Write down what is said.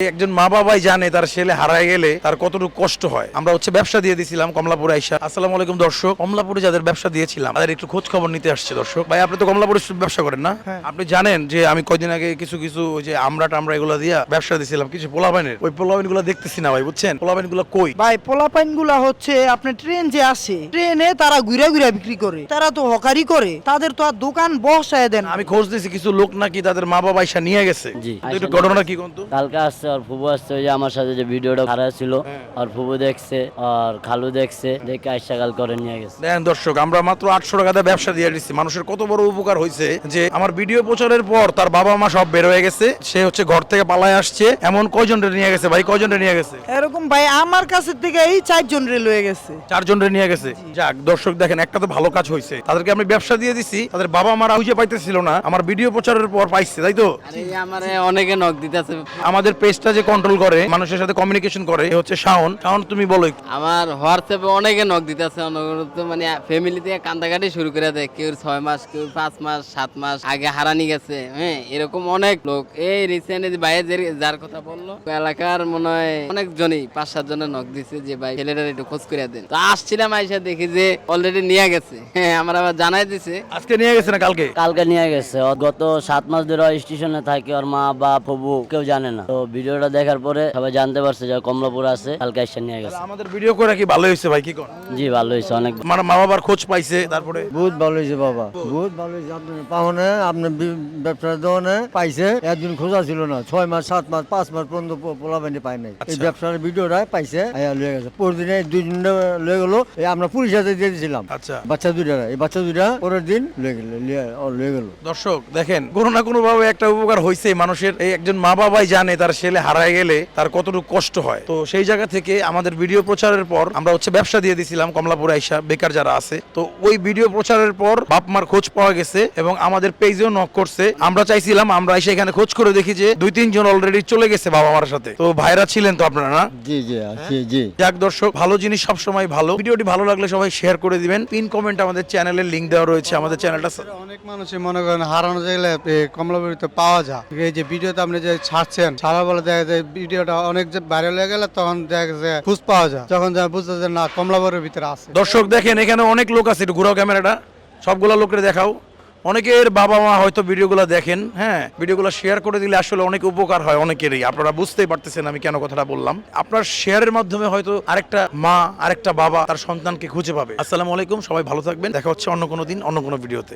একজন মা বাবাই জানে তার ছেলে হারায় গেলে তার কতটুকু কষ্ট হয়। আমরা হচ্ছে ব্যবসা দিয়ে দিয়েছিলাম কমলাপুরে আইসা। আসসালামু আলাইকুম দর্শক কমলাপুরে যাদের ব্যবসা দিয়েছিলাম তাদের একটু খোঁজ খবর নিতে আসছে দর্শক। ভাই আপনি তো কমলাপুরে ব্যবসা করেন না? আপনি জানেন যে আমি কয়দিন আগে কিছু কিছু ওই যে আমরা টামরা এগুলো দিয়া ব্যবসা দিয়েছিলাম কিছু পোলাপাইনের। ওই পোলাপাইনগুলো দেখতেছি না ভাই বুঝছেন? পোলাপাইনগুলো কই? ভাই পোলাপাইনগুলা হচ্ছে আপনার ট্রেন যে আসে ট্রেনে তারা ঘুরে ঘুরে বিক্রি করে। তারা তো হকারি করে তাদের তো আর দোকান বসায় দেন আমি খোঁজ দিয়েছি কিছু লোক নাকি তাদের মা বাবা আইসা নিয়ে গেছে। একটু ঘটনা কি কোন কালকে আসছে আর ফুবু আসছে ওই যে আমার সাথে যে ভিডিওটা খারাপ ছিল আর ফুবু দেখছে আর খালু দেখছে দেখে আইসা কাল করে নিয়ে গেছে। দেখেন দর্শক আমরা মাত্র আটশো টাকাতে ব্যবসা দিয়ে দিচ্ছি। মানুষের কত বড় উপকার হয়েছে যে আমার ভিডিও প্রচারের পর তার বাবা মা সব বের হয়ে গেছে সে হচ্ছে ঘর থেকে পালায় আসছে এমন কয়জন নিয়ে গেছে ভাই? কয়জন নিয়ে গেছে? এরকম ভাই আমার কাছে থেকে এই চারজন রেল হয়ে গেছে। চারজন রে নিয়ে গেছে? যাক দর্শক দেখেন একটা তো ভালো কাজ হয়েছে তাদেরকে আমি ব্যবসা দিয়ে দিছি তাদের বাবা মারা খুঁজে পাইতেছিল না আমার ভিডিও প্রচারের পর পাইছে তাই তো? আরে আমারে অনেকে নক দিতেছে। আমাদের পেজটা যে কন্ট্রোল করে মানুষের সাথে কমিউনিকেশন করে এ হচ্ছে শাওন। শাওন তুমি বলো একটু। আমার হোয়াটসঅ্যাপে অনেকে নক দিতেছে অনবরত মানে ফ্যামিলি থেকে কান্দাকাটি শুরু করে দেয়। কেউ ছয় মাস কেউ পাঁচ মাস সাত মাস আগে হারানি গেছে হ্যাঁ এরকম অনেক লোক। এই রিসেন্ট বাইরে যে- যার কথা বলল এলাকার মনে হয় অনেকজনই পাঁচ সাত জনের নক দিছে যে ভাই ছেলেটার একটু খোঁজ করে দেন। তো আসছিলাম আইসা দেখি যে অলরেডি নিয়ে গেছে। হ্যাঁ আমার আবার জানাই দিছে। আজকে নিয়ে গেছে না কালকে? কালকে নিয়ে গেছে। ও গত সাত মাস ধরে ও স্টেশনে থাকে ওর মা বা ফুবু কেউ জানে না। তো ভিডিওটা দেখার পরে সবাই জানতে পারছে যে কমলাপুর আছে কালকে আইসা নিয়ে গেছে। আমাদের ভিডিও করে কি ভালো হয়েছে ভাই কি কোন? জি ভালো হয়েছে অনেক আমার মা বাবার খোঁজ পাইছে তারপরে? বহুত ভালো হয়েছে বাবা। বহুত ভালো হয়েছে। আপনি পাহনে আপনার ব্যবসার দোকানে পাইছে একদিন খোঁজা ছিল না। ছয় মাস সাত মাস পাঁচ মাস পর্যন্ত পোলা বানি পায় নাই। এই ব্যবসার ভিডিওটা পাইছে আয়া লয়ে গেছে। পরদিনে দুই দিন লয়ে গেলো এই আমরা পুলিশ হাতে দিয়ে দিয়েছিলাম আচ্ছা। বাচ্চা দুইটা এই বাচ্চা দুইটা পরের দিন লয়ে গেল লয়ে গেল। দর্শক দেখেন কোনো না কোনো ভাবে একটা উপকার হয়েছে মানুষের। এই একজন মা বাবাই জানে তার ছেলে হারায় গেলে তার কতটুকু কষ্ট হয়। তো সেই জায়গা থেকে আমাদের ভিডিও প্রচারের পর আমরা হচ্ছে ব্যবসা দিয়ে দিয়েছিলাম কমলাপুর আইসা বেকার যারা আছে। তো ওই ভিডিও প্রচারের পর বাপ মার খোঁজ পাওয়া গেছে এবং আমাদের পেজেও নক করছে। আমরা চাইছিলাম আমরা এসে এখানে খোঁজ করে দেখি যে দুই তিনজন অলরেডি চলে গেছে বাবা মার সাথে। তো ভাইরা ছিলেন তো আপনারা না? জি জি আছি জি। যাক দর্শক ভালো জিনিস সবসময় ভালো। ভিডিওটি ভালো লাগলে সবাই শেয়ার করে দিবেন। পিন কমেন্ট আমাদের চ্যানেলের লিংক দেওয়া রয়েছে আমাদের চ্যানেলটা অনেক মানুষই মনে করেন হারানো গেলে কমলাপুরিতে পাওয়া যায়। এই যে ভিডিওতে আপনি যে ছাড়ছেন ছাড়ার বলে দেখা যায় ভিডিওটা অনেক যে ভাইরাল হয়ে গেলে তখন দেখা গেছে খুঁজ পাওয়া যায়। যখন বুঝতে যে না, কমলাপুরের ভিতরে আছে। দর্শক দেখেন, এখানে অনেক লোক আছে ঘুরাও ক্যামেরাটা। সবগুলা লোকের দেখাও। অনেকের বাবা মা হয়তো ভিডিওগুলো দেখেন হ্যাঁ? ভিডিওগুলো শেয়ার করে দিলে আসলে অনেক উপকার হয় অনেকেরই। আপনারা বুঝতেই পারতেছেন আমি কেন কথাটা বললাম। আপনার শেয়ারের মাধ্যমে হয়তো আরেকটা মা, আরেকটা বাবা তার সন্তানকে খুঁজে পাবে। আসসালামু আলাইকুম, সবাই ভালো থাকবেন। দেখা হচ্ছে অন্য কোনো দিন, অন্য কোনো ভিডিওতে